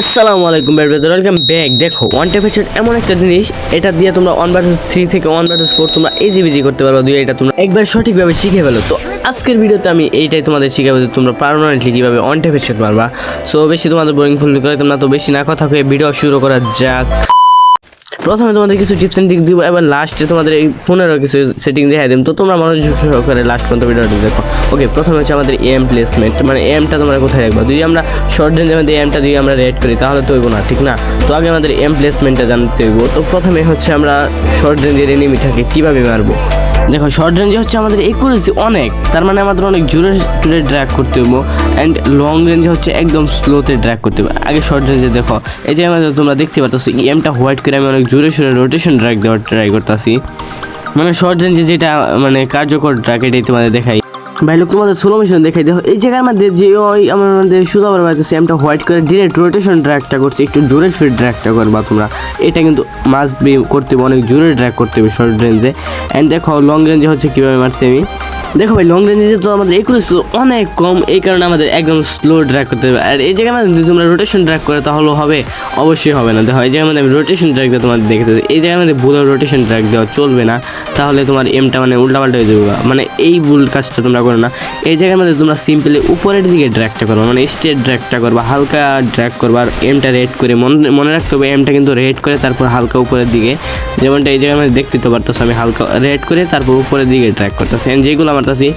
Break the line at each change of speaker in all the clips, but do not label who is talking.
আসসালামু আলাইকুম bad welcome back দেখো ওয়ান টেম্পারেচার এমন একটা জিনিস, এটা দিয়ে তোমরা ওয়ান ভার্সেস থ্রি থেকে ওয়ান ভার্সেস ফোর তোমরা ইজি বিজি করতে পারবে, দুই এটা তোমরা একবার সঠিকভাবে শিখে ফেলো। তো আজকের ভিডিওতে আমি এইটাই তোমাদের শিখাবো যে তোমরা পারমানেন্টলি কীভাবে ওয়ান টেম্পারেচার পারবা। সো বেশি তোমাদের বোরিং ফুল করে তোমরা তো বেশি না, কথা হয়ে ভিডিও শুরু করা যাক। প্রথমে তোমাদের কিছু টিপস অ্যান্ড ট্রিক দিব, এবার লাস্টে তোমাদের এই ফোনেরও কিছু সেটিং দেখাই দিব তো তোমরা মানুষ সহকারে লাস্ট পর্যন্ত ভিডিওটি দেখো। ওকে প্রথমে হচ্ছে আমাদের এম প্লেসমেন্ট মানে এমটা তোমরা কোথায় রাখবা? যদি আমরা শর্ট রেঞ্জের মধ্যে এমটা দিয়ে আমরা রেড করি, তাহলে তো হইব না, ঠিক না? তো আগে আমাদের এম প্লেসমেন্টটা জানতে হইব। তো প্রথমে হচ্ছে আমরা শর্ট রেঞ্জের এনিমিটাকে কীভাবে মারবো? দেখো শর্ট রেঞ্জে হচ্ছে আমাদের একুরেসি অনেক। তার মানে আমাদের অনেক জোরে জোরে ড্র্যাক করতে হব অ্যান্ড লং রেঞ্জে হচ্ছে একদম স্লোতে ড্র্যাক করতে হবে আগে শর্ট রেঞ্জে দেখো, এই যে আমাদের তোমরা দেখতে পাচ্ছ এমটা হোয়াইট করে আমি অনেক জোরে সোরে রোটেশন ড্র্যাগ দেওয়ার ট্রাই করতেছি। মানে শর্ট রেঞ্জে যেটা মানে কার্যকর ড্র্যাগ এটাই তোমাদের দেখাই। ভাই, লোক তোমাদের স্লো মিশন দেখাই। দেখো, এই জায়গার মধ্যে যে ওই আমাদের সুদা বার পাইতেছে এমটা হোয়াইট করে ডিরেক্ট রোটেশন ড্র্যাগটা করছে, একটু জোরে সোরে ড্র্যাগটা করবা তোমরা। এটা কিন্তু মাস্ট বি করতে হবে, অনেক জোরে ড্র্যাগ করতে হবে শর্ট রেঞ্জে অ্যান্ড দেখো লং রেঞ্জে হচ্ছে কীভাবে মারছি আমি? দেখো ভাই লং রেঞ্জে তো আমাদের একুশ অনেক কম, এই কারণে আমাদের একদম স্লো ড্র্যাগ করতে হবে। আর এই জায়গায় যদি তোমরা রোটেশন ড্র্যাগ করে, তাহলে হবে, অবশ্যই হবে না। দেখো, এই জায়গার মধ্যে আমি রোটেশন ড্র্যাগ দিয়ে তোমাদের দেখতে এই জায়গায় মধ্যে ভুল রোটেশন ড্র্যাগ দেওয়া চলবে না। তাহলে তোমার এমটা মানে উল্টাপাল্টা হয়ে যাবে। মানে এই ভুল কাজটা তোমরা করো না। এই জায়গার মধ্যে তোমরা সিম্পলি উপরের দিকে ড্র্যাগটা করবা মানে স্ট্রেট ড্র্যাগটা করবা, হালকা ড্র্যাগ করবা। আর এমটা রেড করে মনে মনে রাখতে হবে এমটা কিন্তু রেড করে, তারপর হালকা উপরের দিকে। যেমনটা এই জায়গার মধ্যে দেখতে তো পারতেছো, আমি হালকা রেড করে, তারপর উপরের দিকে ড্র্যাগ করতেছি। যেগুলো মারতেছি,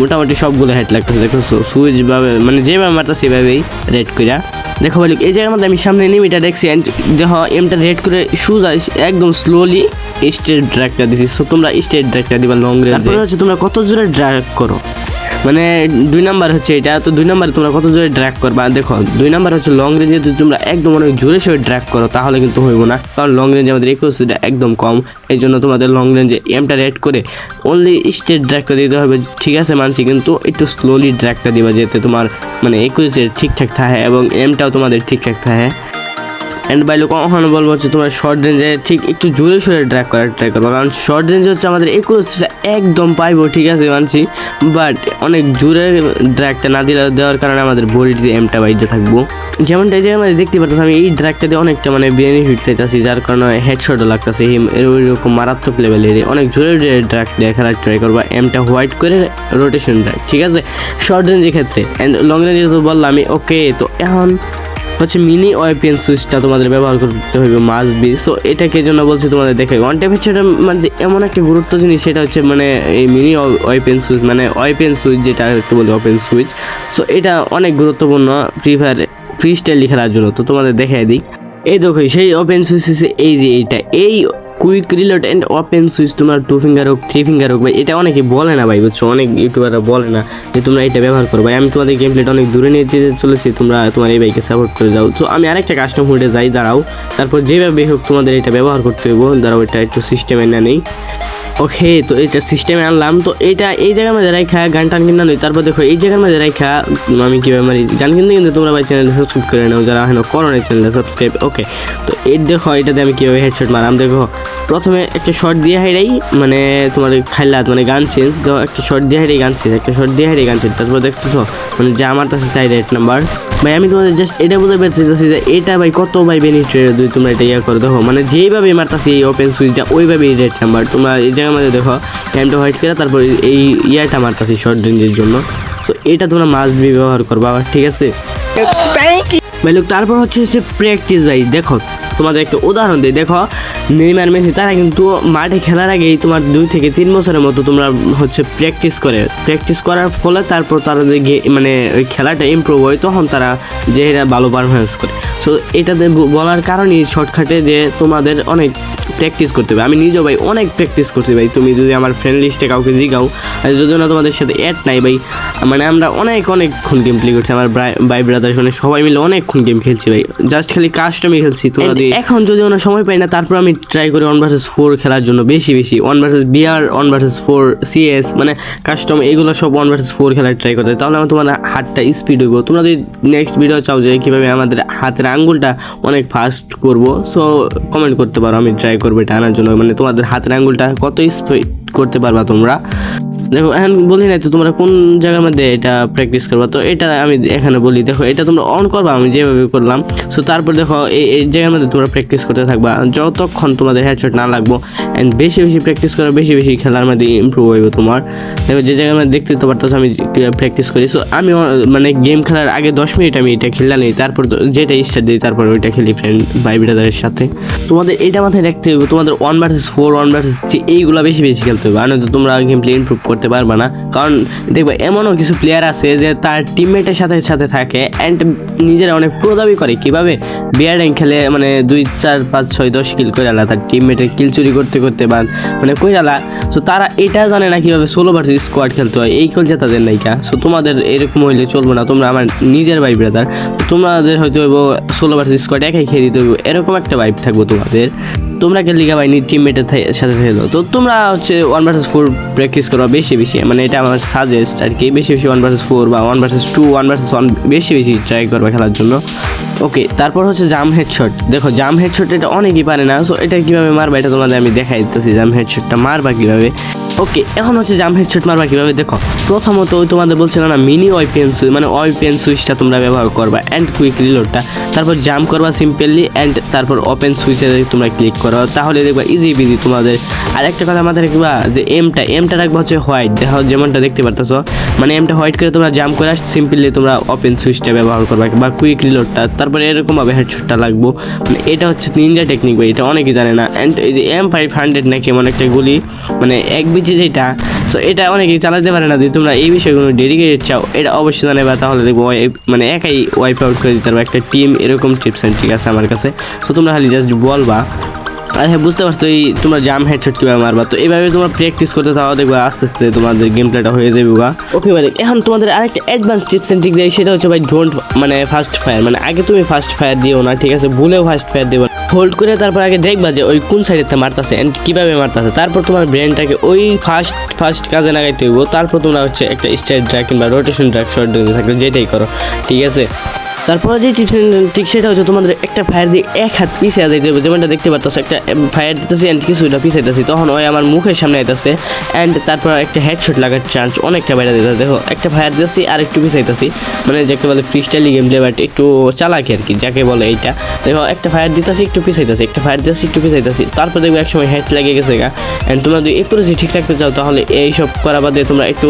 মোটামুটি সবগুলো হেড লাগতেছে, দেখো সুইচ ভাবে মানে যেভাবে মারতেছি এভাবেই রেড কইরা। দেখো বলি, এই জায়গার মধ্যে আমি সামনে এনিমিটা দেখছি অ্যান্ড দেখো এমটা রেড করে সুজ একদম স্লোলি স্ট্রেট ড্রাগটা দিছি। সো তোমরা স্ট্রেট ড্রাগটা দিবা লং রেঞ্জে হচ্ছে তোমরা কত জোরে ড্রাগ করো? মানে দুই নাম্বার হচ্ছে এটা, তো দুই নাম্বারে তোমরা কত জোরে ড্র্যাগ করবা? দেখো, দুই নাম্বার হচ্ছে লং রেঞ্জে যদি তোমরা একদম অনেক জোরে সোরে ড্র্যাগ করো, তাহলে কিন্তু হইব না। কারণ লং রেঞ্জে আমাদের একুশটা একদম কম। এই জন্য তোমাদের লং রেঞ্জে এমটা রেড করে অনলি স্ট্রেট ড্র্যাগটা দিতে হবে। ঠিক আছে, মানছি, কিন্তু একটু স্লোলি ড্র্যাগটা দিবা, যেতে তোমার মানে একুশের ঠিকঠাক থাকে এবং এমটাও তোমাদের ঠিকঠাক থাকে। অ্যান্ড বাইলে কখনো বলব হচ্ছে তোমার শর্ট রেঞ্জে ঠিক একটু জোরে সোরে ড্র্যাগ করার ট্রাই করব কারণ শর্ট রেঞ্জে হচ্ছে আমাদের একুশটা একদম পাইবো, ঠিক আছে, মানছি? বাট অনেক জোরে ড্র্যাগটা না দিলে দেওয়ার কারণে আমাদের বডির যে এমটা বাইজে থাকব, যেমনটা যে আমাদের দেখতে পাচ্ছি, আমি এই ড্র্যাগটা দিয়ে অনেকটা মানে বেনিফিট চাইতেছি যার কারণে হেডশটও লাগতেছে ওইরকম মারাত্মক লেভেলের অনেক জোরে ড্র্যাগ দিয়ে খেলার ট্রাই করব এমটা হোয়াইট করে রোটেশন ড্র্যাগ ঠিক আছে? শর্ট রেঞ্জের ক্ষেত্রে। অ্যান্ড লং রেঞ্জে তো বললাম আমি ওকে তো এখন হচ্ছে মিনি ওয়েপেন সুইচটা তোমাদের ব্যবহার করতে হবে মাস বি। সো এটাকে জন্য বলছি তোমাদের দেখে ওয়ান সেটা মানে যে এমন একটা গুরুত্ব জিনিস, সেটা হচ্ছে মানে এই মিনি ওয়েপেন সুইচ মানে ওয়েপেন সুইচ যেটা একটু বলি ওপেন সুইচ। সো এটা অনেক গুরুত্বপূর্ণ ফ্রি ফায়ার ফ্রি স্টাইল খেলার জন্য। তো তোমাদের দেখাই দিই। এই দেখো, সেই ওপেন সুইচ এই যে এইটা। এই quick reload and open switch তোমার টু ফিঙ্গার হোক থ্রি ফিঙ্গার হোক, ভাই, এটা অনেকে বলে না, ভাই, বুঝছ? অনেক ইউটিউবাররা বলে না যে তোমরা এটা ব্যবহার করো। ভাই, আমি তোমাদের গেম প্লেটা অনেক দূরে নিয়ে যেতে চলেছি, তোমরা, তোমার এই বাইকে সাপোর্ট করে যাও। তো আমি আরেকটা কাস্টম হুডে যাই, দাঁড়াও। তারপর যেভাবে হোক তোমাদের এটা ব্যবহার করতে হইব, দাঁড়াও, এটা একটু সিস্টেমে না নেই। ওকে, তো এটা সিস্টেমে আনলাম, তো এটা এই জায়গার মধ্যে রাখা গান টান কিনা নই তারপর দেখো এই জায়গার মধ্যে রাখা আমি কীভাবে মারি? গান কিনতে কিন্তু তোমরা ভাই চ্যানেলটা সাবস্ক্রাইব করে নাও, যারা এখন করো না চ্যানেলটা সাবস্ক্রাইব ওকে তো এই দেখো, এটাতে আমি কীভাবে হেডশট মারাম, দেখো। প্রথমে একটা শর্ট দিয়ে হাইরাই মানে তোমার খাইলাত মানে গান চেঞ্জ তো একটা শর্ট দিয়ে হাইরাই গান চেঞ্জ একটা শর্ট দিয়ে হাইরাই গান চেঞ্জ তারপর দেখতেছো মানে যা আমার কাছে চাই রেট নাম্বার ভাই আমি তোমাদের জাস্ট এটা বুঝতে পারছি যে এটা ভাই কত ভাই বেনিফিট দুই তোমরা এটা ইয়ে করে দেখো। মানে যেইভাবে মারতাছি এই ওপেন সুইচটা ওইভাবেই রেট নাম্বার তোমরা এই জায়গার মধ্যে দেখো টাইমটা হোয়াইট করে তারপর এই ইয়ারটা মারতাছি শর্ট রেঞ্জের জন্য। সো এটা তোমরা মাস্ট বি ব্যবহার করবা আবার ঠিক আছে? ভাই লোক তারপর হচ্ছে হচ্ছে প্র্যাকটিস ভাই দেখো। তোমাদের একটা উদাহরণ দিই। দেখো, নেইমার মেসি, তারা কিন্তু মাঠে খেলার আগেই তোমার দুই থেকে তিন বছরের মতো তোমরা হচ্ছে প্র্যাকটিস করে। প্র্যাকটিস করার ফলে তারপর তারা যে মানে ওই খেলাটা ইম্প্রুভ হয়, তখন তারা যে ভালো পারফরমেন্স করে। সো এটাতে বলার কারণেই শর্টকাটে যে তোমাদের অনেক প্র্যাকটিস করতে হবে। আমি নিজেও ভাই অনেক প্র্যাকটিস করছি ভাই। তুমি যদি আমার ফ্রেন্ড লিস্টে কাউকে জিগাও আর যদি না তোমাদের সাথে অ্যাড নাই ভাই মানে আমরা অনেক অনেকক্ষণ গেম প্লে করছি। আমার ভাই ব্রাদার মানে সবাই মিলে অনেকক্ষণ গেম খেলছি ভাই। জাস্ট খালি কাস্টমই খেলছি তোমরা দিয়ে এখন যদি ওনা সময় পাই না তারপর আমি ট্রাই করি ওয়ান ভার্সেস ফোর খেলার জন্য বেশি বেশি। One versus BR one versus four CS মানে কাস্টম এগুলো সব ওয়ান ভার্সেস ফোর খেলার ট্রাই করতে তাহলে আমার তোমার হাতটা স্পিড হইব। তোমরা যদি নেক্সট ভিডিও চাও যে কীভাবে আমাদের হাতের আঙ্গুলটা অনেক ফাস্ট করব। সো কমেন্ট করতে পারো, আমি ট্রাই করব এটা আনার জন্য। মানে তোমাদের হাতের আঙ্গুলটা কত স্পিড করতে পারবা তোমরা? দেখো, এখন বলি না তো তোমরা কোন জায়গার মধ্যে এটা প্র্যাকটিস করবা? তো এটা আমি এখানে বলি, দেখো, এটা তোমরা অন করবা, আমি যেভাবে করলাম। সো তারপর দেখো, এই এই জায়গার মধ্যে তোমরা প্র্যাকটিস করতে থাকবা। যতক্ষণ তোমাদের হেডশট না লাগবো অ্যান্ড বেশি বেশি প্র্যাকটিস করো, বেশি বেশি খেলার মধ্যে ইমপ্রুভ হইব তোমার। দেখো, যে জায়গার মধ্যে দেখতে তো পারতো আমি প্র্যাকটিস করি। সো আমি মানে গেম খেলার আগে দশ মিনিট আমি এটা খেললাম নেই, তারপর যেটা স্টার্ট দিই, তারপর ওইটা খেলি ফ্রেন্ড ভাই ব্রাদারের সাথে। তোমাদের এটা মাথায় রাখতে হবে, তোমাদের one versus four one versus এইগুলো বেশি বেশি খেলতে হবে। নয়তো তোমরা গেম প্লে ইম্প্রুভ করতে পারবে না। কারণ দেখবে এমনও কিছু প্লেয়ার আছে যে তার টিমমেটের সাথে সাথে থাকে অ্যান্ড নিজেরা অনেক প্রো দাবি করে। কীভাবে বিয়ার খেলে মানে দুই, চার, পাঁচ, ছয়, দশ কিল করে আলা তার টিমমেটের কিল চুরি করতে করতে বা মানে কইরালা। সো তারা এটা জানে না কীভাবে ষোলো ভার্সেস স্কোয়াড খেলতে হয়। এই কলজা তাদের নাইকা সো তোমাদের এরকম হইলে চলবে না। তোমরা আমার নিজের ভাই ব্রাদার তোমাদের হয়তো ষোলো ভার্সেস স্কোয়াড একাই খেয়ে দিতে হইব। এরকম একটা ভাইব থাকব তোমাদের। তোমরা কে লিগা বাইনি টিমমেটের সাথে খেলো তো তোমরা হচ্ছে ওয়ান ভার্সেস ফোর প্র্যাকটিস করো বেশি বেশি। মানে এটা আমার সাজেস্ট আর কি, বেশি বেশি ওয়ান ভার্সেস ফোর বা one versus two one versus one বেশি বেশি ট্রাই করবে খেলার জন্য। ওকে তারপর হচ্ছে জাম হেডশট দেখো জাম হেডশট এটা অনেকেই পারে না সো এটা কীভাবে মারবা এটা তোমাদের আমি দেখাই দিতেছি জাম হেডশটটা মারবা কীভাবে। ওকে এখন হচ্ছে জাম হেডশট মারবা কীভাবে? দেখো, প্রথমত ওই তোমাদের বলছিলাম না মিনি ওয়াইপেন সুইচ মানে ওয়াইপেন সুইচটা তোমরা ব্যবহার করবা অ্যান্ড কুইক রিলোডটা তারপর জাম্প করবা সিম্পলি অ্যান্ড তারপর ওপেন সুইচে তোমরা ক্লিক করো, তাহলে দেখবা ইজি বিজি তোমাদের। আর একটা কথা মাথায় রাখবা যে এমটা এমটা রাখবা হচ্ছে হোয়াইট দেখো, যেমনটা দেখতে পারতেছো মানে এমটা হোয়াইট করে তোমরা জাম্প করে সিম্পলি তোমরা ওপেন সুইচটা ব্যবহার করবা বা কুইক রিলোডটা তারপরে এরকমভাবে হেডশটটা লাগবো। মানে এটা হচ্ছে নিনজা টেকনিক ভাই, এটা অনেকেই জানে না। অ্যান্ড এই যে এম ফাইভ হান্ড্রেড নাকি এমন একটা গুলি মানে এক বিচি যেটা সো এটা অনেকেই চালাতে পারে না। যদি তোমরা এই বিষয়গুলো ডেডিকেটেড চাও, এটা অবশ্যই জানাবে তাহলে দেখব মানে একাই ওয়াইপ আউট করে দিতে পারবে। একটা টিম এরকম টিপস ঠিক আছে আমার কাছে। সো তোমরা খালি জাস্ট বলবা আর হ্যাঁ বুঝতে পারছ এই তোমরা জাম হেডশট কীভাবে মারবা? তো এইভাবে তোমরা প্র্যাকটিস করতে থাকো, দেখবে আস্তে আস্তে তোমাদের গেম প্লেটা হয়ে যাবে গা। ওকে ভাই এখন তোমাদের আরেকটা অ্যাডভান্স টিপস অ্যান্ড ট্রিক দেয়, সেটা হচ্ছে ভাই ডোন্ট মানে ফার্স্ট ফায়ার মানে আগে তুমি ফার্স্ট ফায়ার দিও না, ঠিক আছে? ভুলেও ফার্স্ট ফায়ার দিও হোল্ড করে তারপর আগে দেখবা যে ওই কোন সাইডে সাইডেতে মারতাছে অ্যান্ড কীভাবে মারতাছে। তারপর তোমার ব্রেনটাকে ওই ফার্স্ট ফার্স্ট কাজে লাগাইতে হইব। তারপর তোমরা হচ্ছে একটা স্ট্রাইট ড্রাগ কিংবা রোটেশন ড্রাগ শর্ট দিতে যেটাই করো, ঠিক আছে? তারপরে যে টিপস ঠিক সেটা হচ্ছে তোমাদের একটা ফায়ার দিয়ে এক হাত পিছিয়ে যাইতে হবে। যেমনটা দেখতে পারতো একটা ফায়ার দিতেছি অ্যান্ড কিছুটা পিছাইতেছি। তখন ওই আমার মুখের সামনে আইতেছে অ্যান্ড তারপর একটা হেডশট লাগার চান্স অনেকটা বাইরে দিতে দেখো, একটা ফায়ার দিতেছি আর একটু পিছাইতেছি। মানে যাকে বলে ফ্রিস্টাইলি গেম প্লে বাট একটু চালাকি আর কি, যাকে বলে এইটা। দেখো, একটা ফায়ার দিতেছি, একটু পিছাইতেছি, একটা ফায়ার দিতেছি, একটু পিছাইতেছি। তারপর দেখবে একসময় হেড লেগে গেছে গা। অ্যান্ড তোমরা যদি একুরেসি ঠিক রাখতে চাও, তাহলে এইসব করা বাদে তোমরা একটু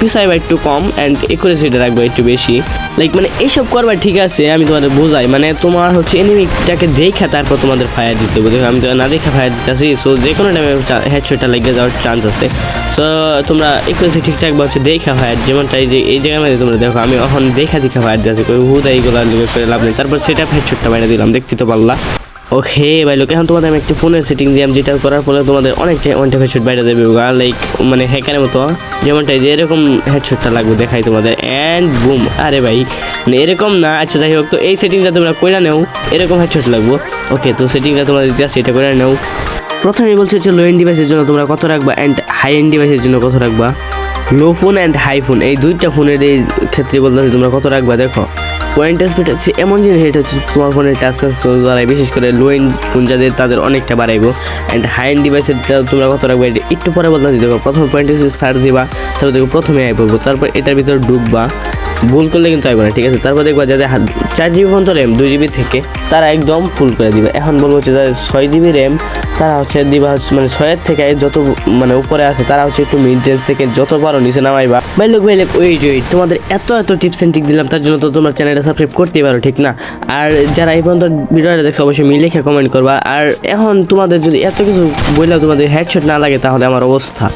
পিছাইবা একটু কম অ্যান্ড একুরেসিটা রাখবে একটু বেশি। লাইক মানে এইসব করবা ঠিক আছে, আমি তোমাদের বোঝাই। মানে তোমার হচ্ছে এনিমিটাকে দেখা তারপর তোমাদের ফায়ার দিতে হবে। আমি তো না দেখা ফায়ার দিতেছি সো যে কোনো টাইমে হেডশটটা লেগে যাওয়ার চান্স আছে। সো তোমরা একটু ঠিকঠাক হচ্ছে দেখা ফায়ার যেমনটা যে, এই জায়গায় মধ্যে তোমরা দেখো, আমি এখন দেখা দেখা ফায়ার দিতেছি হুদা এইগুলো লাভ নেই। তারপর সেটা হেডশটটা বাইরে দিলাম, দেখতে তো পারলা। ওকে ভাই লোক এখন তোমাদের আমি একটি ফোনের সেটিং দিলাম যেটা করার ফলে তোমাদের অনেকটা ওয়ানটা হেডশট বাইরে দেবে লাইক মানে হ্যাকারের মতো যেমনটা যে এরকম হেডশটটা লাগবে দেখাই তোমাদের অ্যান্ড বুম আরে ভাই মানে এরকম না আচ্ছা যাই হোক, তো এই সেটিংটা তোমরা কইরা নেও, এরকম হেডশট লাগবো। ওকে তো সেটিংটা তোমরা দিতে আসছে, এটা করে নেও। প্রথমেই বলছে হচ্ছে লো এন্ড ডিভাইসের জন্য তোমরা কত রাখবা অ্যান্ড হাই এন্ড ডিভাইসের জন্য কত রাখবা? Low phone and high phone এই দুইটা ফোনের এই ক্ষেত্রে বলতে তোমরা কত রাখবা, দেখো। পয়েন্ট স্পিড হচ্ছে এমন জিনিস, এটা হচ্ছে তোমার ফোনের টাচ সেন্সর বাড়ায়, বিশেষ করে লো এন্ড ফোন যাদের, তাদের অনেকটা বাড়াইবো। অ্যান্ড হাই এন্ড ডিভাইসের তোমরা কত রাখবে একটু পরে বলতে দেখো প্রথম পয়েন্ট স্পিড সার্চ দিবা, তারপর দেখো প্রথমে আই পড়ব, তারপর এটার ভিতরে ঢুকবা। ভুল করলে কিন্তু আইব না, ঠিক আছে? তারপর দেখবা যাদের চার জিবি ফোন তো র্যাম দুই জিবি থেকে তারা একদম ফুল করে দিবে। এখন বলব হচ্ছে যাদের ছয় জিবি র্যাম তারা হচ্ছে দিবা মানে ছয়ের থেকে যত মানে উপরে আছে, তারা হচ্ছে একটু মিড রেঞ্জ থেকে যত পারো নিচে নামাইবা। ভাই লোক ভাই লোক ওয়েট ওয়েট তোমাদের এত এত টিপস এন্ড ট্রিক দিলাম, তার জন্য তো তোমার চ্যানেলটা সাবস্ক্রাইব করতেই পারো, ঠিক না? আর যারা এই পর্যন্ত ভিডিওটা দেখছ, অবশ্যই মিলে লিখে কমেন্ট করবা। আর এখন তোমাদের যদি এত কিছু বললেও তোমাদের হেডশট না লাগে, তাহলে আমার অবস্থা।